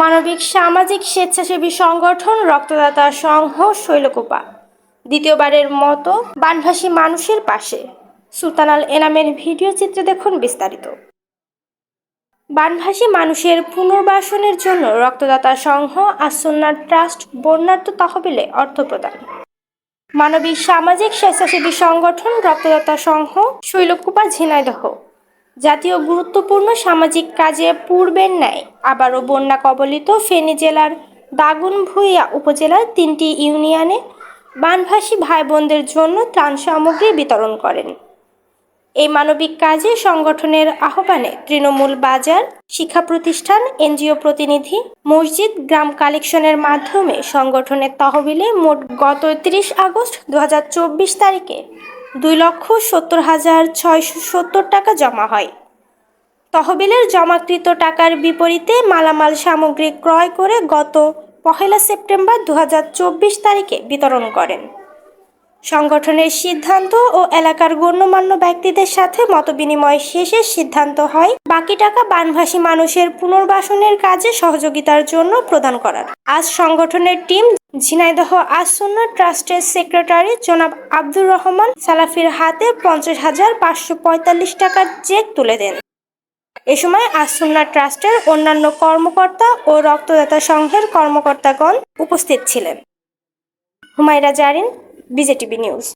মানবিক, সামাজিক, স্বেচ্ছাসেবী সংগঠন, রক্তদাতা সংঘ, শৈলকোপা। দ্বিতীয়বারের মতো বানভাসী মানুষের পাশে সুলতানাল এনামের ভিডিও চিত্রে দেখুন বিস্তারিত। বানভাসী মানুষের পুনর্বাসনের জন্য রক্তদাতা সংঘ আসন্নার ট্রাস্ট বন্যার্থ তহবিলে অর্থ প্রদান। মানবিক, সামাজিক, স্বেচ্ছাসেবী সংগঠন, রক্তদাতা সংঘ, শৈলকুপা, ঝিনাইদহ। জাতীয় গুরুত্বপূর্ণ সামাজিক কাজে পূর্বের ন্যায় আবারও বন্যা কবলিত ফেনী জেলার দাগনভূঞা উপজেলার তিনটি ইউনিয়নে বানভাসী ভাই বোনদের জন্য ত্রাণ সামগ্রী বিতরণ করেন। এই মানবিক কাজে সংগঠনের আহ্বানে তৃণমূল বাজার, শিক্ষা প্রতিষ্ঠান, এনজিও প্রতিনিধি, মসজিদ, গ্রাম কালেকশনের মাধ্যমে সংগঠনের তহবিলে মোট গত তিরিশ আগস্ট দু হাজার চব্বিশ তারিখে দুই লক্ষ সত্তর হাজার ছয়শো সত্তর টাকা জমা হয়। তহবিলের জমাকৃত টাকার বিপরীতে মালামাল সামগ্রী ক্রয় করে গত পহেলা সেপ্টেম্বর দু হাজার চব্বিশ তারিখে বিতরণ করেন। সংগঠনের সিদ্ধান্ত ও এলাকার গণ্যমান্য ব্যক্তিদের সাথে মতবিনিময় শেষে সিদ্ধান্ত হয়, বাকি টাকা বানভাসী মানুষের পুনর্বাসনের কাজে সহযোগিতার জন্য প্রদান করার। আজ সংগঠনের টিম ঝিনাইদহ আসন্ন ট্রাস্টের সেক্রেটারি জনাব আব্দুর রহমান সালাফির হাতে পঞ্চাশ হাজার পাঁচশো পঁয়তাল্লিশ টাকার চেক তুলে দেন। এ সময় আসন্না ট্রাস্টের অন্যান্য কর্মকর্তা ও রক্তদাতা সংঘের কর্মকর্তাগণ উপস্থিত ছিলেন। Humaira Zarin, BJTV news.